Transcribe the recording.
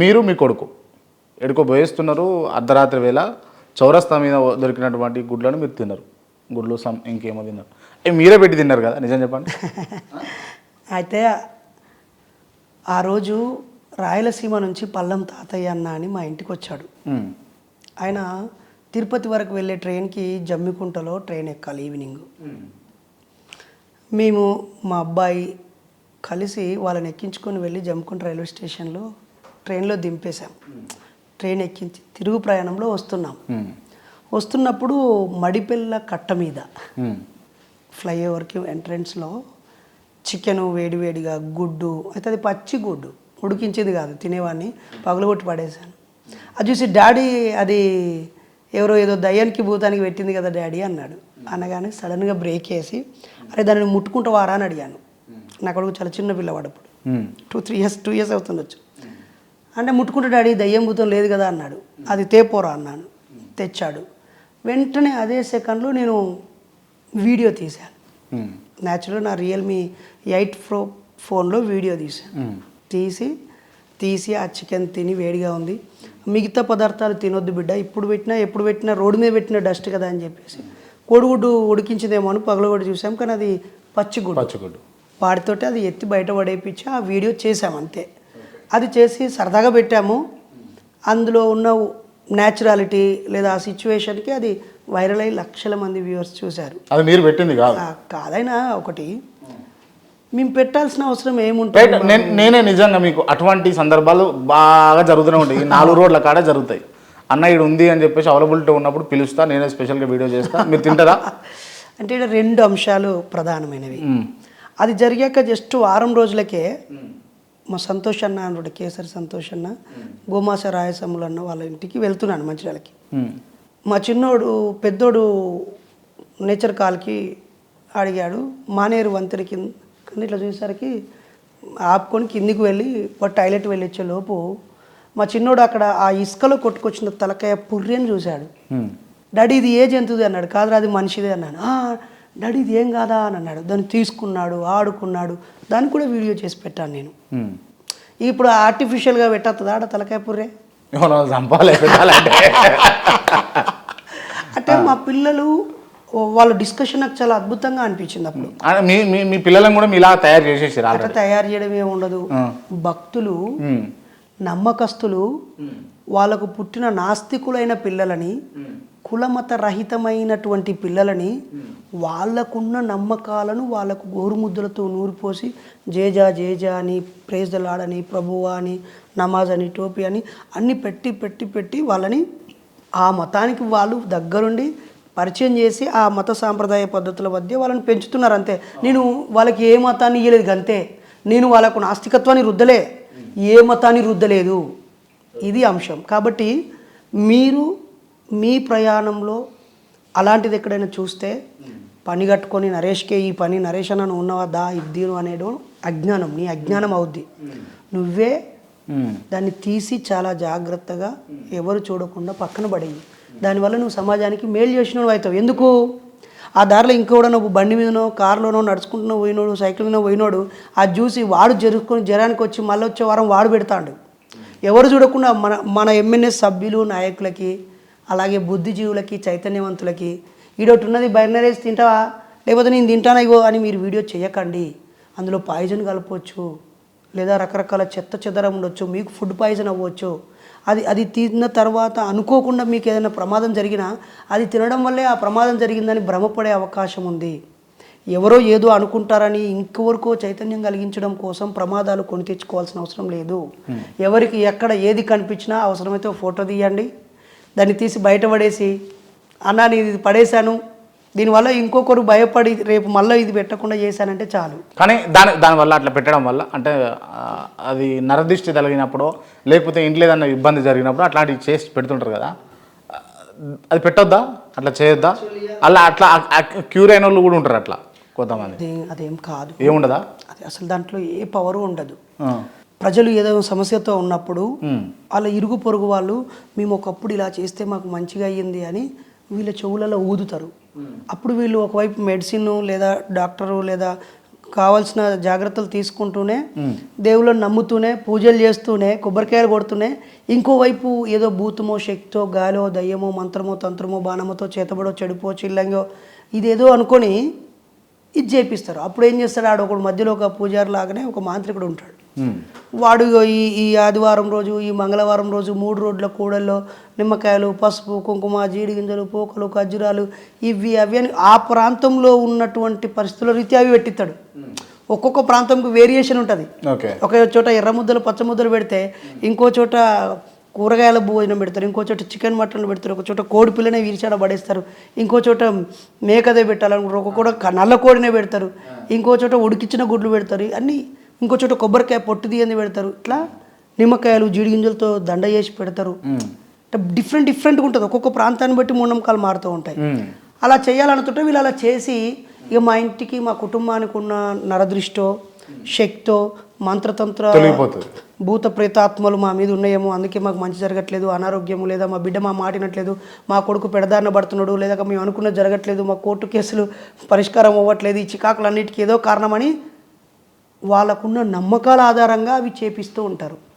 మీరు మీ కొడుకు. ఎడుకో పోయేస్తున్నారు అర్ధరాత్రి వేళ చౌరస్తా మీద దొరికినటువంటి గుడ్లను మీరు తిన్నారు గుడ్లు సమ్ ఇంకేమో తిన్నారు ఏ మీరే పెట్టి తిన్నారు కదా నిజం చెప్పండి. అయితే ఆ రోజు రాయలసీమ నుంచి పల్లం తాతయ్య అన్న అని మా ఇంటికి వచ్చాడు. ఆయన తిరుపతి వరకు వెళ్ళే ట్రైన్కి జమ్మికుంటలో ట్రైన్ ఎక్కాలి ఈవినింగ్. మేము మా అబ్బాయి కలిసి వాళ్ళని ఎక్కించుకొని వెళ్ళి జమ్మికుంట రైల్వే స్టేషన్లో ట్రైన్లో దింపేశాం. ట్రైన్ ఎక్కించి తిరుగు ప్రయాణంలో వస్తున్నాం. వస్తున్నప్పుడు మడిపెల్ల కట్ట మీద ఫ్లైఓవర్కి ఎంట్రన్స్లో చికెను వేడివేడిగా గుడ్డు అయితే అది పచ్చి గుడ్డు ఉడికించేది కాదు తినేవాడిని పగలగొట్టి పడేశాను. అది చూసి డాడీ అది ఎవరో ఏదో దయ్యానికి భూతానికి పెట్టింది కదా డాడీ అన్నాడు. అనగానే సడన్గా బ్రేక్ వేసి అరే దానిని ముట్టుకుంటావారా అని అడిగాను. నా కొడుకు చాలా చిన్న పిల్లవాడు అప్పుడు. Two three years two years అవుతుండొచ్చు. అంటే ముట్టుకుంటే డాడీ దయ్యం భూతం లేదు కదా అన్నాడు. అది తేపోరా అన్నాను తెచ్చాడు. వెంటనే అదే సెకండ్లో నేను వీడియో తీశాను. న్యాచురల్ నా రియల్మీ ఎయిట్ ప్రో ఫోన్లో వీడియో తీశాను. తీసి తీసి ఆ చికెన్ తిని వేడిగా ఉంది. మిగతా పదార్థాలు తినొద్దు బిడ్డ. ఇప్పుడు పెట్టినా ఎప్పుడు పెట్టినా రోడ్డు మీద పెట్టిన డస్ట్ కదా అని చెప్పేసి. కోడిగుడ్డు ఉడికించిందేమో అని పగలగొడ్డు చూసాం కానీ అది పచ్చిగుడ్డు. పచ్చిగుడ్డు. వాటితోటి అది ఎత్తి బయట పడేపించి ఆ వీడియో చేసాం అంతే. అది చేసి సరదాగా పెట్టాము. అందులో ఉన్న న్యాచురాలిటీ లేదా ఆ సిచ్యువేషన్కి అది వైరల్ అయ్యి లక్షల మంది వ్యూవర్స్ చూశారు. అది మీరు పెట్టింది కాదు. కాదైనా ఒకటి. మేము పెట్టాల్సిన అవసరం ఏముంటుంది నేను నిజంగా మీకు అటువంటి సందర్భాలు బాగా జరుగుతూనే ఉంటాయి. ఈ నాలుగు రోడ్ల కాడ జరుగుతాయి. అన్న ఇది ఉంది అని చెప్పేసి అవైలబిలిటీ ఉన్నప్పుడు పిలుస్తా నేనే స్పెషల్గా వీడియో చేస్తా. మీరు తింటారా? అంటే రెండు అంశాలు ప్రధానమైనవి. అది జరిగాక జస్ట్ వారం రోజులకే మా సంతోష్ అన్న అన్నాడు కేసరి సంతోష్ అన్న గోమాస రాయసములు అన్న వాళ్ళ ఇంటికి వెళ్తున్నాను మంచిర్యాలకి. మా చిన్నోడు పెద్దోడు నేచర్ కాల్కి అడిగాడు మానేరు వంతెన కింద కింద ఇట్లా చూసేసరికి ఆపుకొని కిందికి వెళ్ళి వాడు టాయిలెట్ వెళ్ళొచ్చే లోపు మా చిన్నోడు అక్కడ ఆ ఇసుకలో కొట్టుకొచ్చిన తలకాయ పుర్రెని చూశాడు. ఉమ్, డాడీ ఇది ఏ జంతువుది అన్నాడు కాదురా అది మనిషిదే అన్నాను "ఆ, డాడీ ఇది ఏం కాదా అని అన్నాడు. దాన్ని తీసుకున్నాడు ఆడుకున్నాడు. దాన్ని కూడా వీడియో చేసి పెట్టాను నేను. ఇప్పుడు ఆర్టిఫిషియల్గా పెట్టద్దా ఆడ తలకాయ పుర్రే? అంటే మా పిల్లలు వాళ్ళ డిస్కషన్ నాకు చాలా అద్భుతంగా అనిపించింది అప్పుడు. మీ పిల్లలను కూడా మీలా తయారు చేసేసారు అట్లా తయారు చేయడం ఏమి ఉండదు. భక్తులు నమ్మకస్తులు వాళ్ళకు పుట్టిన నాస్తికులైన పిల్లలని కులమత రహితమైనటువంటి పిల్లలని వాళ్ళకున్న నమ్మకాలను వాళ్ళకు గోరుముద్దలతో నూరిపోసి జేజా జేజా అని ప్రేజలాడని ప్రభువా అని నమాజ్ అని టోపీ అని అన్ని పెట్టి పెట్టి పెట్టి వాళ్ళని ఆ మతానికి వాళ్ళు దగ్గరుండి పరిచయం చేసి ఆ మత సాంప్రదాయ పద్ధతుల మధ్య వాళ్ళని పెంచుతున్నారు అంతే. నేను వాళ్ళకి ఏ మతాన్ని ఇయ్యలేదు అంతే నేను వాళ్ళకు నాస్తికత్వాన్ని రుద్దలే. ఏ మతాన్ని రుద్దలేదు. ఇది అంశం. కాబట్టి మీరు మీ ప్రయాణంలో అలాంటిది ఎక్కడైనా చూస్తే పని కట్టుకొని నరేష్కే ఈ పని నరేష్ అన్న నువ్వు ఉన్నవా? దా ఇద్దీను అనేయడం అజ్ఞానం. నీ అజ్ఞానం అవుద్ది. నువ్వే దాన్ని తీసి చాలా జాగ్రత్తగా ఎవరు చూడకుండా పక్కన పడేయి. దానివల్ల నువ్వు సమాజానికి మేలు చేసిన అవుతావు. ఎందుకు? ఆ దారిలో ఇంకోడో నువ్వు బండి మీదనో కారులోనో నడుచుకుంటున్నా పోయినోడు సైకిల్ మీద పోయినోడు అది చూసి వాడు జరుపుకొని జ్వరానికి వచ్చి మళ్ళీ వచ్చే వారం వాడు పెడతాడు. ఎవరు చూడకుండా మన మన ఎంఎన్ఎస్ సభ్యులు నాయకులకి అలాగే బుద్ధిజీవులకి చైతన్యవంతులకి ఈడొకటి ఉన్నది బైనరేసి తింటావా? లేకపోతే నేను తింటానా ఇగో అని మీరు వీడియో చేయకండి అందులో పాయిజన్ కలపవచ్చు లేదా రకరకాల చెత్త చెదరం ఉండొచ్చు మీకు ఫుడ్ పాయిజన్ అవ్వచ్చు. అది అది తిన్న తర్వాత అనుకోకుండా మీకు ఏదైనా ప్రమాదం జరిగినా అది తినడం వల్లే ఆ ప్రమాదం జరిగిందని భ్రమపడే అవకాశం ఉంది. ఎవరో ఏదో అనుకుంటారని ఇంకెవరికో చైతన్యం కలిగించడం కోసం ప్రమాదాలు కొని తెచ్చుకోవాల్సిన అవసరం లేదు. ఎవరికి ఎక్కడ ఏది కనిపించినా అవసరమైతే ఫోటో తీయండి. దాన్ని తీసి బయటపడేసి అన్నా నేను ఇది పడేశాను. దీనివల్ల ఇంకొకరు భయపడి రేపు మళ్ళీ ఇది పెట్టకుండా చేశానంటే చాలు. కానీ దాని దానివల్ల అట్లా పెట్టడం వల్ల అంటే అది నరదిష్టి తగిలినప్పుడు లేకపోతే ఇంట్లో ఏదన్నా ఇబ్బంది జరిగినప్పుడు అట్లాంటివి చేసి పెడుతుంటారు కదా. అది పెట్టొద్దా? అట్లా చేయొద్దా? అలా అట్లా క్యూర్ అయిన వాళ్ళు కూడా ఉంటారు అట్లా కొంతమంది. అది కాదు. ఏముండదా? అది అసలు దాంట్లో ఏ పవరు ఉండదు. ప్రజలు ఏదో సమస్యతో ఉన్నప్పుడు వాళ్ళ ఇరుగు పొరుగు వాళ్ళు మేము ఒకప్పుడు ఇలా చేస్తే మాకు మంచిగా అయ్యింది అని వీళ్ళ చెవులలో ఊదుతారు. అప్పుడు వీళ్ళు ఒకవైపు మెడిసిన్ లేదా డాక్టరు లేదా కావాల్సిన జాగ్రత్తలు తీసుకుంటూనే దేవుళ్ళని నమ్ముతూనే పూజలు చేస్తూనే కొబ్బరికాయలు కొడుతూనే ఇంకోవైపు ఏదో భూతమో శక్తో గాలో దయ్యమో మంత్రమో తంత్రమో బాణమతో చేతబడో చెడుపో చిల్లంగో ఇదేదో అనుకొని ఇది చేపిస్తారు. అప్పుడు ఏం చేస్తాడు? ఆడు ఒకడు మధ్యలో ఒక పూజారి లాగానే ఒక మాంత్రికుడు ఉంటాడు. వాడు ఈ ఈ ఆదివారం రోజు ఈ మంగళవారం రోజు మూడు రోడ్ల కూడల్లో నిమ్మకాయలు పసుపు కుంకుమ జీడి గింజలు పోకలు ఖర్జూరాలు ఇవి అవి అని ఆ ప్రాంతంలో ఉన్నటువంటి పరిస్థితుల రీత్యా అవి పెట్టిస్తాడు. ఒక్కొక్క ప్రాంతంకు వేరియేషన్ ఉంటుంది. ఒక చోట ఎర్ర ముద్దలు పచ్చ ముద్దలు పెడితే ఇంకో చోట కూరగాయల భోజనం పెడతారు ఇంకో చోట చికెన్ మటన్ పెడతారు ఒక చోట కోడి పిల్లనే విరిచాడ పడేస్తారు ఇంకో చోట మేకదే పెట్టాలనుకుంటారు ఒక కూడా నల్ల కోడినే పెడతారు ఇంకో చోట ఉడికిచ్చిన గుడ్లు పెడతారు అన్నీ ఇంకో చోట కొబ్బరికాయ పొట్టు తీయంది పెడతారు. ఇట్లా నిమ్మకాయలు జీడి గింజలతో దండ చేసి పెడతారు. అంటే డిఫరెంట్ డిఫరెంట్గా ఉంటుంది. ఒక్కొక్క ప్రాంతాన్ని బట్టి మూఢనమ్మకాలు మారుతూ ఉంటాయి. అలా చేయాలనుకుంటే వీళ్ళు అలా చేసి ఇక మా ఇంటికి మా కుటుంబానికి ఉన్న నరదృష్టో శక్తో మంత్రతంత్ర భూత ప్రేతాత్మలు మా మీద ఉన్నాయేమో అందుకే మాకు మంచి జరగట్లేదు అనారోగ్యము లేదా మా బిడ్డ మా మాటినట్లేదు మా కొడుకు పెడదారిన పడుతున్నాడు లేదా మేము అనుకున్నది జరగట్లేదు మా కోర్టు కేసులు పరిష్కారం అవ్వట్లేదు ఈ చికాకులన్నిటికీ ఏదో కారణమని వాళ్ళకున్న నమ్మకాల ఆధారంగా అవి చేపిస్తూ ఉంటారు.